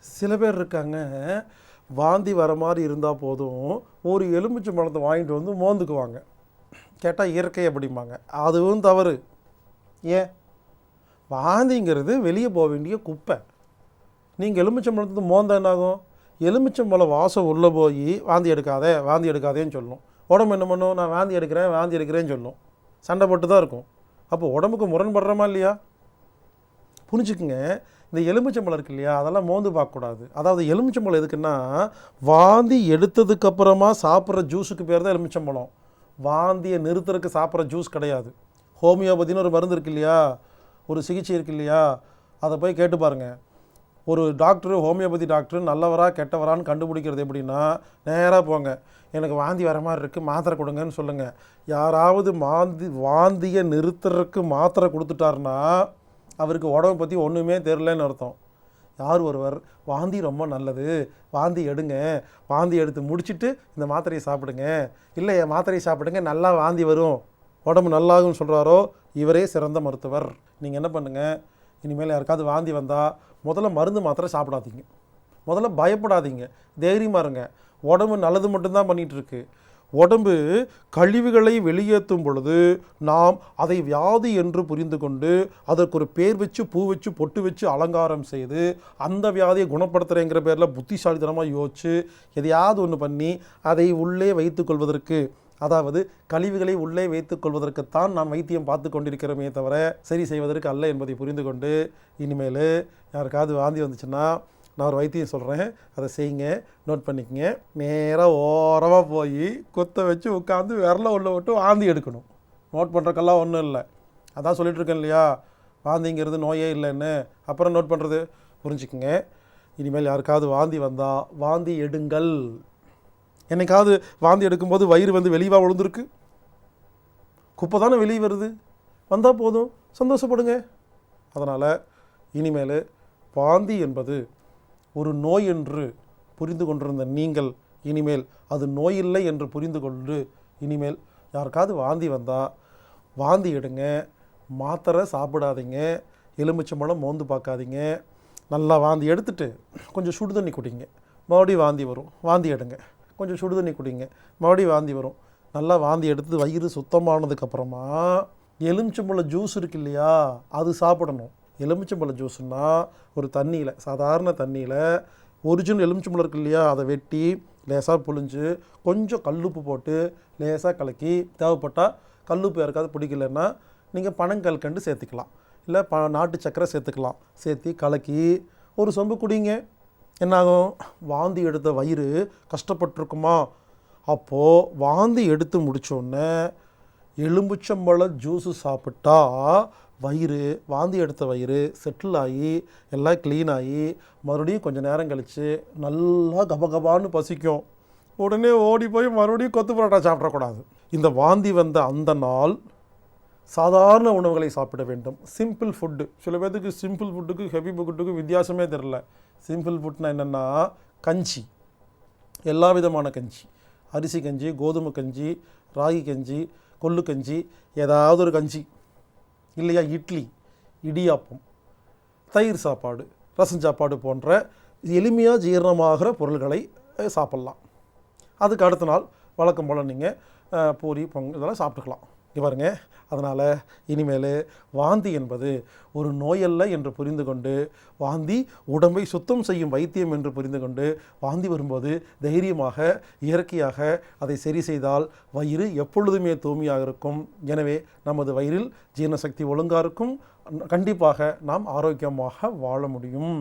சில பேர் இருக்காங்க வாந்தி வர மாதிரி இருந்தால் போதும் ஒரு எலுமிச்சை பழத்தை வாங்கிட்டு வந்து மோந்துக்குவாங்க. கேட்டால் இயற்கை அப்படிம்பாங்க. அதுவும் தவறு. ஏன்? வாந்திங்கிறது வெளியே போக வேண்டிய குப்பை. நீங்கள் எலுமிச்சம்பழத்துக்கு மோந்தா என்னாகும் எலுமிச்சம்பழம் வாசம் உள்ளே போய் வாந்தி எடுக்காதே வாந்தி எடுக்காதேன்னு சொல்லும். உடம்பு என்ன பண்ணும்? நான் வாந்தி எடுக்கிறேன் வாந்தி எடுக்கிறேன்னு சொல்லும். சண்டை போட்டு தான் இருக்கும். அப்போ உடம்புக்கு முரண்படுறோமா இல்லையா? புரிஞ்சுக்குங்க. இந்த எலுமிச்சம்பழம் இருக்கு இல்லையா? அதெல்லாம் மோந்து பார்க்கக்கூடாது. அதாவது எலுமிச்சம்பழம் எதுக்குன்னா வாந்தி எடுத்ததுக்கப்புறமா சாப்பிட்ற ஜூஸுக்கு பேர் தான் எலுமிச்சம்பழம். வாந்தியை நிறுத்துறதுக்கு சாப்பிட்ற ஜூஸ் கிடையாது. ஹோமியோபதினு ஒரு மருந்து இருக்கு இல்லையா? ஒரு சிகிச்சை இருக்கு இல்லையா? அதை போய் கேட்டு பாருங்கள் ஒரு டாக்டர் ஹோமியோபதி டாக்டர் நல்லவரா கெட்டவரான்னு கண்டுபிடிக்கிறது எப்படின்னா நேராக போங்க. எனக்கு வாந்தி வர மாதிரி இருக்குது மாத்திரை கொடுங்கன்னு சொல்லுங்கள் யாராவது மாந்தி வாந்தியை நிறுத்துறதுக்கு மாத்திரை கொடுத்துட்டாருன்னா அவருக்கு உடம்பை பற்றி ஒன்றுமே தெரிலன்னு அர்த்தம். யார் ஒருவர்? வாந்தி ரொம்ப நல்லது. வாந்தி எடுங்க. வாந்தி எடுத்து முடிச்சுட்டு இந்த மாத்திரையை சாப்பிடுங்க. இல்லை என் மாத்திரையை சாப்பிடுங்க நல்லா வாந்தி வரும். உடம்பு நல்லாகும்னு சொல்கிறாரோ இவரே சிறந்த மருத்துவர். நீங்கள் என்ன பண்ணுங்கள் இனிமேல் யாருக்காவது வாந்தி வந்தால் முதல்ல மருந்து மாத்திரை சாப்பிடாதீங்க. முதல்ல பயப்படாதீங்க. தைரியமாக இருங்க. உடம்பு நல்லது மட்டும்தான் பண்ணிகிட்ருக்கு உடம்பு கழிவுகளை வெளியேற்றும் பொழுது நாம் அதை வியாதி என்று புரிந்து கொண்டு அதற்கு ஒரு பேர் வச்சு பூ வச்சு பொட்டு வச்சு அலங்காரம் செய்து அந்த வியாதியை குணப்படுத்துகிறேங்கிற பேரில் புத்திசாலித்தனமாக யோசிச்சு எதையாவது ஒன்று பண்ணி அதை உள்ளே வைத்துக்கொள்வதற்கு அதாவது கழிவுகளை உள்ளே வைத்துக் கொள்வதற்குத்தான் நாம் வைத்தியம் பார்த்து கொண்டிருக்கிறோமே தவிர சரி செய்வதற்கு அல்ல என்பதை புரிந்து கொண்டு இனிமேல் யாருக்காவது வாந்தி வந்துச்சுன்னா நான் ஒரு வைத்தியம் சொல்கிறேன் அதை செய்யுங்க. நோட் பண்ணிக்கங்க. நேராக ஓரமாக போய் குத்த வச்சு உட்காந்து விரல உள்ள விட்டு வாந்தி எடுக்கணும். நோட் பண்ணுறக்கெல்லாம் ஒன்றும் இல்லை. அதான் சொல்லிகிட்ருக்கேன் இருக்கேன் இல்லையா? வாந்திங்கிறது நோயே இல்லைன்னு. அப்புறம் நோட் பண்ணுறது புரிஞ்சுக்குங்க. இனிமேல் யாருக்காவது வாந்தி வந்தால் வாந்தி எடுங்கள். என்னைக்காவது வாந்தி எடுக்கும்போது வயிறு வந்து வெளியவா விழுந்துருக்கு குப்பை தானே வெளியே வருது? வந்தால் போதும். சந்தோஷப்படுங்க. அதனால் இனிமேல் வாந்தி என்பது ஒரு நோய் என்று புரிந்து கொண்டிருந்த நீங்கள் இனிமேல் அது நோய் இல்லை என்று புரிந்து கொண்டு இனிமேல் யாருக்காவது வாந்தி வந்தால் வாந்தி எடுங்க மாத்திரை சாப்பிடாதீங்க எலுமிச்சம்பழம் மோந்து பார்க்காதீங்க நல்லா வாந்தி எடுத்துட்டு கொஞ்சம் சுடு தண்ணி குடிங்க. மறுபடியும் வாந்தி வரும் வாந்தி எடுங்க. கொஞ்சம் சுடு தண்ணி குடிங்க மறுபடியும் வாந்தி வரும். நல்லா வாந்தி எடுத்து வயிறு சுத்தமானதுக்கப்புறமா எலுமிச்சம்பழம் ஜூஸ் இருக்கு இல்லையா அது சாப்பிடணும். எலுமிச்சம்பழ ஜூஸ்னா ஒரு தண்ணியில் சாதாரண தண்ணியில் ஒரிஜினல் எலுமிச்சம்பழம் இருக்கு இல்லையா அதை வெட்டி லேசாக புழிஞ்சு கொஞ்சம் கல்லுப்பு போட்டு லேசாக கலக்கி தேவைப்பட்டால் கல்லுப்பு யாருக்காவது பிடிக்கலன்னா நீங்கள் பனங்கல்கண்டு சேர்த்துக்கலாம். இல்லை ப நாட்டு சக்கரை சேர்த்துக்கலாம். சேர்த்து கலக்கி ஒரு சொம்பு குடிங்க. என்னாகும்? வாந்தி எடுத்த வயிறு கஷ்டப்பட்டிருக்குமா? அப்போது வாந்தி எடுத்து முடித்தோடனே எலும்புச்சம்பழம் ஜூஸு சாப்பிட்டா வயிறு வாந்தி எடுத்த வயிறு செட்டில் ஆகி எல்லாம் க்ளீன் ஆகி மறுபடியும் கொஞ்சம் நேரம் கழித்து நல்லா கபகபான்னு பசிக்கும். உடனே ஓடி போய் மறுபடியும் கொத்து பரோட்டா சாப்பிடக்கூடாது. இந்த வாந்தி வந்த அந்த நாள் சாதாரண உணவுகளை சாப்பிட வேண்டும். சிம்பிள் ஃபுட்டு சில பேர்த்துக்கு சிம்பிள் ஃபுட்டுக்கு ஹெவி ஃபுட்டுக்கும் வித்தியாசமே தெரில சிம்பிள் ஃபுட்னா என்னென்னா கஞ்சி. எல்லா விதமான கஞ்சி. அரிசி கஞ்சி கோதுமை கஞ்சி ராகி கஞ்சி கொள்ளு கஞ்சி ஏதாவது ஒரு கஞ்சி. இல்லையா இட்லி இடியாப்பம் தயிர் சாப்பாடு ரசம் சாப்பாடு போன்ற எளிமையாக ஜீரணமாகிற பொருள்களை சாப்பிட்லாம். அதுக்கு அடுத்த நாள் வழக்கம் போல் நீங்கள் பூரி பொங்கல் இதெல்லாம் சாப்பிட்டுக்கலாம். பாருங்க. அதனால் இனிமேல் வாந்தி என்பது ஒரு நோயல்ல என்று புரிந்து கொண்டு வாந்தி உடம்பை சுத்தம் செய்யும் வைத்தியம் என்று புரிந்து கொண்டு வாந்தி வரும்போது தைரியமாக இயற்கையாக அதை சரி செய்தால் வயிறு எப்பொழுதுமே தூய்மையாக இருக்கும். எனவே நமது வயிறில் ஜீரணசக்தி ஒழுங்காக இருக்கும். கண்டிப்பாக நாம் ஆரோக்கியமாக வாழ முடியும்.